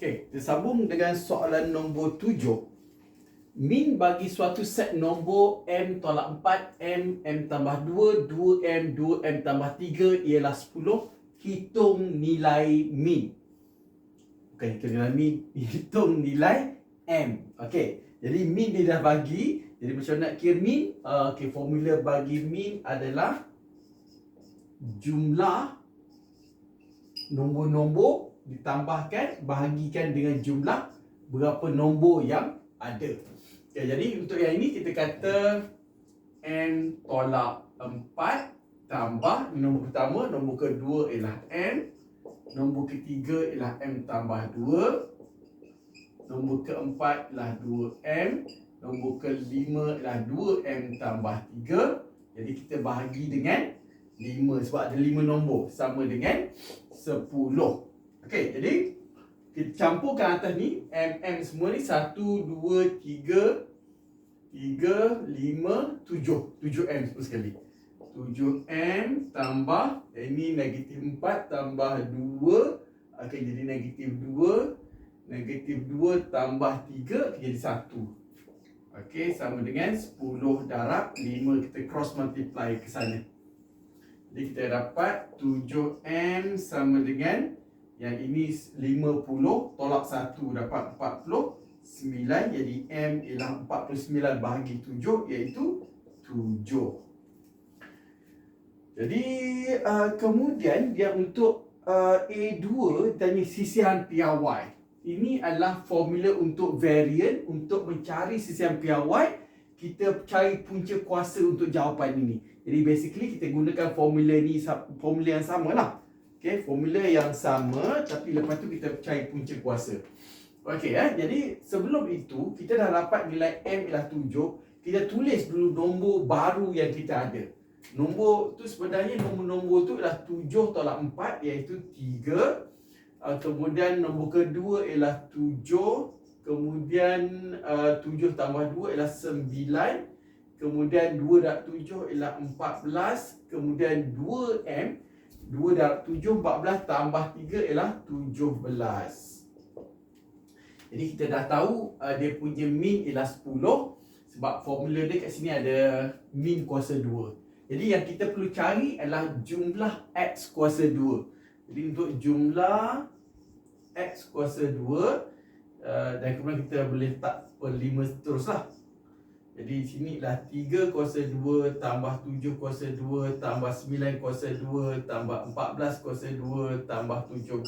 Okey, kita sambung dengan soalan nombor tujuh. Min bagi suatu set nombor M tolak 4, M, M tambah 2, 2M, 2M tambah 3 ialah 10. Hitung nilai min. Bukan hitung nilai min, hitung nilai M. Okey, jadi min dia dah bagi. Jadi macam nak kira min, uh, okay, formula bagi min adalah jumlah nombor-nombor ditambahkan bahagikan dengan jumlah berapa nombor yang ada. Okay, jadi untuk yang ini kita kata n tolak 4 tambah nombor pertama, nombor kedua ialah n, nombor ketiga ialah m tambah 2, nombor keempat ialah 2m, nombor kelima ialah 2m tambah 3. Jadi kita bahagi dengan 5 sebab ada 5 nombor sama dengan 10. Okey, jadi kita campurkan atas ni M M semua ni 1 2 3 3 5 7 7 M semua sekali. 7 M tambah eh, ini negatif 4 tambah 2 akan jadi negatif 2 negatif 2 tambah 3 jadi 1. Okey, sama dengan 10 darab 5 kita cross multiply ke sana. Jadi kita dapat 7M sama dengan yang ini 50 tolak 1 dapat 49 jadi M ialah 49 bahagi 7 iaitu 7. Jadi uh, kemudian dia untuk uh, A2 tanya sisihan piawai. Ini adalah formula untuk variant untuk mencari sisihan piawai kita cari punca kuasa untuk jawapan ini. Jadi basically kita gunakan formula ni formula yang sama lah. Okay, formula yang sama tapi lepas tu kita cari punca kuasa. Okay, eh? jadi sebelum itu kita dah dapat nilai M ialah 7. Kita tulis dulu nombor baru yang kita ada. Nombor tu sebenarnya nombor-nombor tu ialah 7 tolak 4 iaitu 3. Uh, kemudian nombor kedua ialah 7 Kemudian uh, 7 tambah 2 ialah 9 Kemudian 2 darab 7 ialah 14 Kemudian 2M 2 darab 7, 14 tambah 3 ialah 17 Jadi kita dah tahu uh, dia punya min ialah 10 Sebab formula dia kat sini ada min kuasa 2 Jadi yang kita perlu cari adalah jumlah X kuasa 2 Jadi untuk jumlah X kuasa 2 Uh, dan kemudian kita boleh letak per 5 teruslah. Jadi sini lah 3 kuasa 2 tambah 7 kuasa 2 tambah 9 kuasa 2 tambah 14 kuasa 2 tambah 17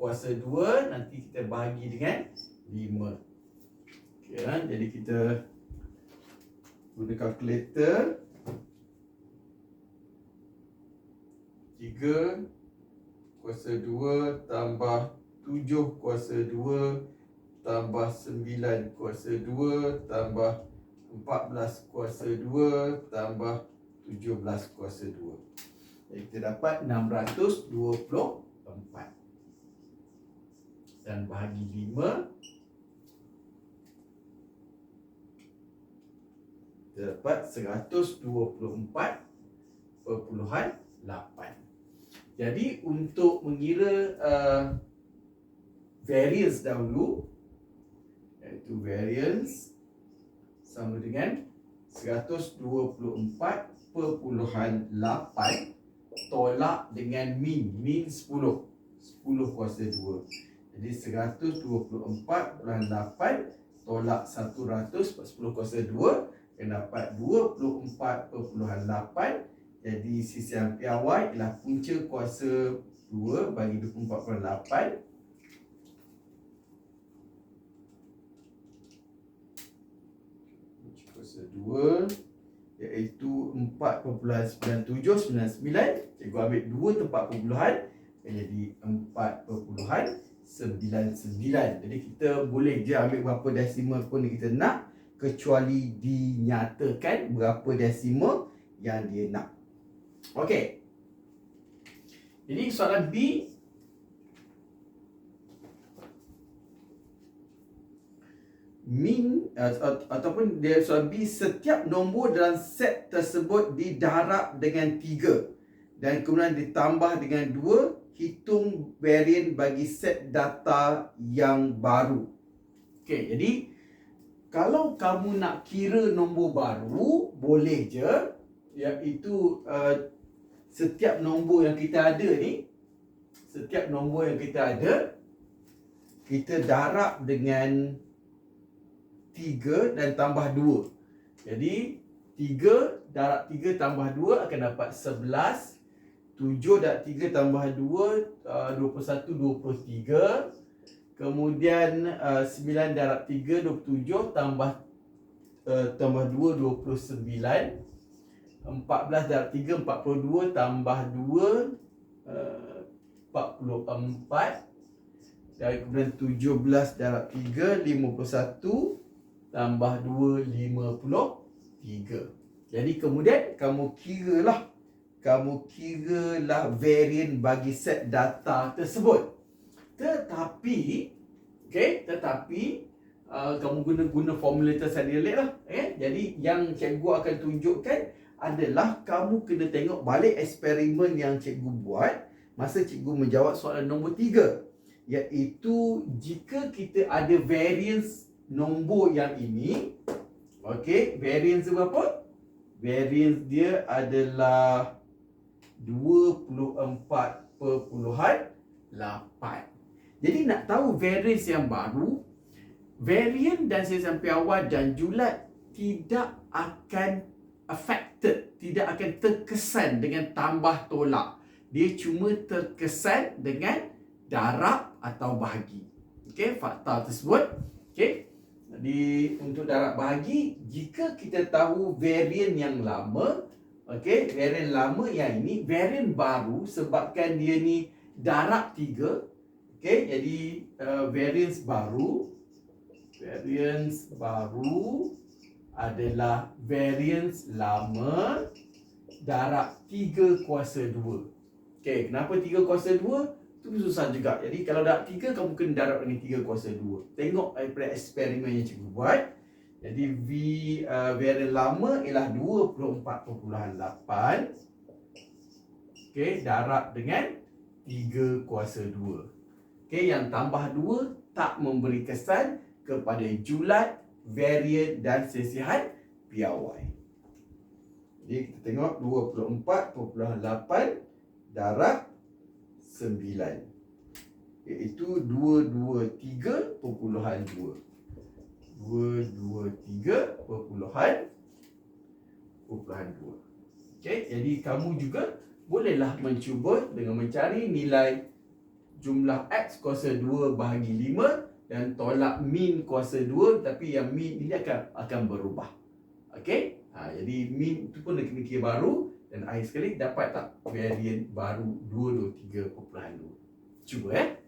kuasa 2 nanti kita bahagi dengan 5. Okay, kan? Jadi kita guna kalkulator 3 kuasa 2 tambah 7 kuasa 2 tambah 9 kuasa 2 tambah 14 kuasa 2 tambah 17 kuasa 2. Jadi kita dapat 624. Dan bahagi 5 kita dapat 124.8. Jadi untuk mengira uh, variance dahulu iaitu variance sama dengan 124.8 tolak dengan min min 10 10 kuasa 2 jadi 124.8 tolak 100 10 kuasa 2 yang dapat 24.8 jadi sisian piawai ialah punca kuasa 2 bagi 24.8 2 iaitu 4.9799 cikgu ambil 2 tempat perpuluhan jadi 4.99 jadi kita boleh je ambil berapa desimal pun kita nak kecuali dinyatakan berapa desimal yang dia nak. Okey. Jadi soalan B min uh, ataupun dia soal B setiap nombor dalam set tersebut didarab dengan 3 dan kemudian ditambah dengan 2 hitung varian bagi set data yang baru. Okey, jadi kalau kamu nak kira nombor baru, boleh je. Iaitu uh, setiap nombor yang kita ada ni, setiap nombor yang kita ada, kita darab dengan 3 dan tambah 2. Jadi 3 darab 3 tambah 2 akan dapat 11. 7 darab 3 tambah 2 uh, 21 23. Kemudian uh, 9 darab 3 27 tambah uh, tambah 2 29. 14 darab 3 42 tambah 2 uh, 44 dan kemudian 17 darab 3 51 tambah 2 53. Jadi kemudian kamu kiralah kamu kiralah varian bagi set data tersebut. Tetapi okey, tetapi uh, kamu guna guna formula tersedia lah, eh. Jadi yang cikgu akan tunjukkan adalah kamu kena tengok balik eksperimen yang cikgu buat masa cikgu menjawab soalan nombor 3 iaitu jika kita ada variance nombor yang ini okey variance berapa? Variance dia adalah 24.8 jadi nak tahu variance yang baru variance dan sesian piawai dan julat tidak akan affected tidak akan terkesan dengan tambah tolak. Dia cuma terkesan dengan darab atau bahagi. Okey fakta tersebut. Okey jadi untuk darab bahagi jika kita tahu varian yang lama okey varian lama yang ini varian baru sebabkan dia ni darab tiga okey jadi uh, variance baru variance baru adalah variance lama darab 3 kuasa 2. Okey, kenapa 3 kuasa 2? Tu susah juga. Jadi kalau dah tiga kamu kena darab dengan tiga kuasa dua. Tengok daripada eksperimen yang cikgu buat. Jadi V uh, varian lama ialah 24.8. Okey, darab dengan 3 kuasa 2. Okey, yang tambah 2 tak memberi kesan kepada julat, varian dan sesihan piawai. Jadi kita tengok 24.8 darab 9 iaitu 223.2 223.2 Okey, jadi kamu juga bolehlah mencuba dengan mencari nilai jumlah X kuasa 2 bahagi 5 dan tolak min kuasa 2 tapi yang min ini akan akan berubah. Okey? Ha, jadi min itu pun kena kira baru dan akhir sekali dapat tak? Varian baru 223.2 cuba eh